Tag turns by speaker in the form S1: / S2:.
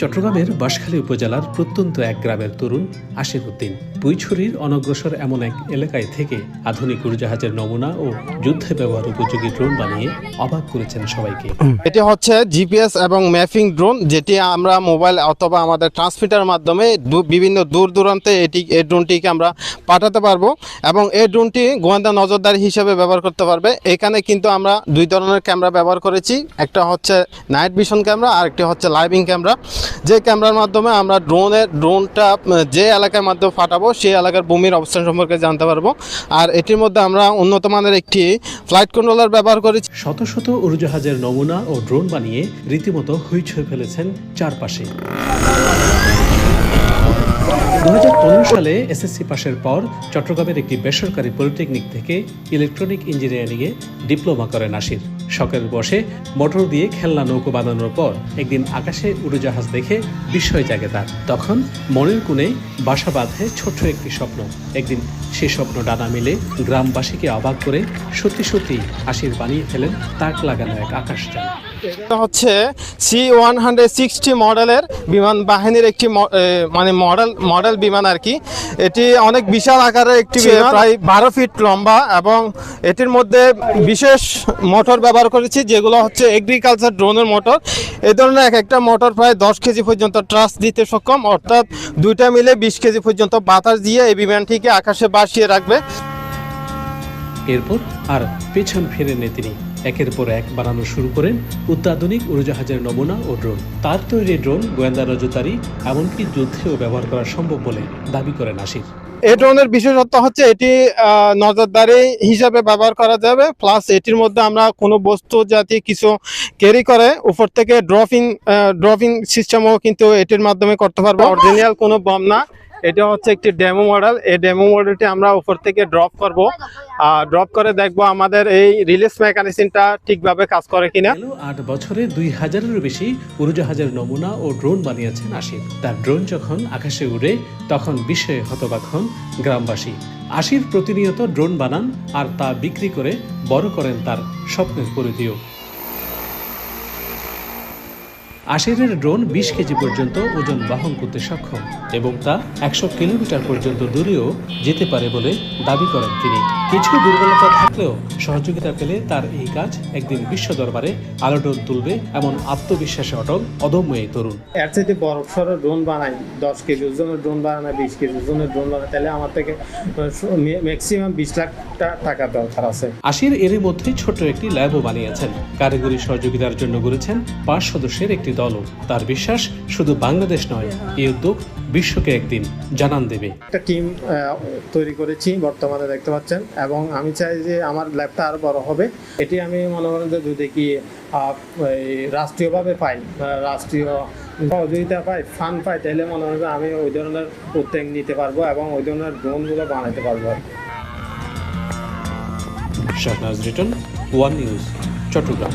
S1: চট্টগ্রামের বাঁশখালী উপজেলার প্রত্যন্ত এক গ্রামের তরুণ আশিক উদ্দিন। পুইছড়ির অনগ্রসর এমন এক এলাকায় থেকে আধুনিক উড়োজাহাজের নমুনা ও যুদ্ধে ব্যবহার উপযোগী ড্রোন বানিয়ে অবাক করেছেন সবাইকে।
S2: এটি হচ্ছে জিপিএস এবং ম্যাপিং ড্রোন, যেটি আমরা মোবাইল অথবা আমাদের ট্রান্সমিটার মাধ্যমে বিভিন্ন দূর দূরান্তে এটি এই ড্রোনটিকে আমরা পাঠাতে পারব এবং এই ড্রোনটি গোয়েন্দা নজরদারি হিসেবে ব্যবহার করতে পারবে। এখানে কিন্তু আমরা দুই ধরনের ক্যামেরা ব্যবহার করেছি, একটা হচ্ছে নাইট ভিশন ক্যামেরা আর একটি হচ্ছে লাইভিং ক্যামেরা। যে ক্যামেরার মাধ্যমে আমরা ড্রোনের ড্রোনটা যে এলাকার মাধ্যমে ফাটাবো সেই এলাকার ভূমির অবস্থান সম্পর্কে জানতে পারব। আর এটির মধ্যে আমরা উন্নত মানের একটি ফ্লাইট কন্ট্রোলার ব্যবহার করেছি।
S1: শত শত উড়োজাহাজের নমুনা ও ড্রোন বানিয়ে রীতিমতো হইচই ফেলেছেন চারপাশে। দু সালে এসএসসি পাশের পর চট্টগ্রামের একটি বেসরকারি পলিটেকনিক থেকে ইলেকট্রনিক ইঞ্জিনিয়ারিংয়ে ডিপ্লোমা করেন নাসির শখের বসে মোটর দিয়ে খেলনা নৌকো বানানোর পর একদিন আকাশে উড়োজাহাজ দেখে বিস্ময় জাগে তার। তখন মনের কোণে বাসা বাঁধে ছোট্ট একটি স্বপ্ন। একদিন সে স্বপ্ন ডানা মিলে গ্রামবাসীকে অবাক করে সত্যি সত্যি আশির বানিয়ে ফেলেন তাক লাগানো এক আকাশযান
S2: এটা হচ্ছে সি ওয়ান হান্ড্রেড সিক্সটি মডেলের বিমান বাহিনীর একটি মানে মডেল মডেল বিমান আর কি। এটি অনেক বিশাল আকারের একটি প্রায় বারো ফিট লম্বা এবং এটির মধ্যে বিশেষ মোটর ব্যবহার করেছি, যেগুলো হচ্ছে এগ্রিকালচার ড্রোনের মোটর এই ধরনের এক একটা মোটর প্রায় দশ কেজি পর্যন্ত ট্রাস দিতে সক্ষম, অর্থাৎ দুইটা মিলে বিশ কেজি পর্যন্ত বাতাস দিয়ে এই বিমানটিকে আকাশে বাসিয়ে রাখবে।
S1: এরপর আর পেছন ফেরেননি তিনি। একের পর এক বানানো শুরু করেন অত্যাধুনিক উড়োজাহাজের নমুনা ও ড্রোন তার তৈরি ড্রোন গোয়েন্দা নজরদারি, এমনকি যুদ্ধেও ব্যবহার করা সম্ভব বলে দাবি করেন আশির।
S2: এই ড্রোনের বিশেষত্ব হচ্ছে এটি নজরদারি হিসাবে ব্যবহার করা যাবে। প্লাস এটির মধ্যে আমরা কোনো বস্তু জাতীয় কিছু ক্যারি করে, উপর থেকে ড্রপিং ড্রপিং সিস্টেমও কিন্তু এটির মাধ্যমে করতে পারব। অরিজিনাল কোনো বম না। এটা হচ্ছে একটি ডেমো মডেল এই ডেমো মডেলটি আমরা উপর থেকে ড্রপ করব। ড্রপ করে দেখব আমাদের এই রিলিজ মেকানিজমটা ঠিকভাবে কাজ করে কিনা।
S1: আট বছরে দুই হাজারেরও বেশি উড়োজাহাজের নমুনা ও ড্রোন বানিয়েছেন আশির। তার ড্রোন যখন আকাশে উড়ে, তখন বিষয়ে হতবাক গ্রামবাসী। আশির প্রতিনিয়ত ড্রোন বানান আর তা বিক্রি করে বড় করেন তার স্বপ্নের পরিধিও। আশিরের ড্রোন বিশ কেজি পর্যন্ত ওজন বহন করতে সক্ষম এবং তা একশো কিলোমিটার পর্যন্ত দূরেও যেতে পারে বলে দাবি করেন তিনি। কিছু দুর্বলতা থাকলেও সহযোগিতা পেলে তার এই কাজ একদিন বিশ্ব দরবারে আলোটন তুলবে এমন আত্মবিশ্বাসে অটল অদম্য এই তরুণ।
S2: এর চাইতে বড় সড়ো ড্রোন বানাই দশ কেজি ওজনের ড্রোন বানাই বিশ কেজি ওজনের ড্রোন বানাই তাহলে আমার থেকে ম্যাক্সিমাম বিশ লাখ টাকা দরকার আছে।
S1: আশির এরই মধ্যে ছোট্ট একটি ল্যাবও বানিয়েছেন। কারিগরি সহযোগিতার জন্য গড়েছেন পাঁচ সদস্যের একটি দলও তার বিশ্বাস শুধু বাংলাদেশ নয় এই উদ্যোগ বিশ্বকে একদিন জানান দেবে।
S2: একটা টিম তৈরি করেছি বর্তমানে দেখতে পাচ্ছেন এবং আমি চাই যে আমার ল্যাবটা আরও বড় হবে। এটি আমি মনে করেন যে যদি কি এই রাষ্ট্রীয়ভাবে পাই রাষ্ট্রীয় সহযোগিতা পাই ফান্ড পাই তাহলে মনে হয় আমি ওই ধরনের উদ্যোগ নিতে পারব এবং ওই ধরনের ড্রোনগুলো বানাতে পারব।
S1: Shahnaz Riton one news Chittagong.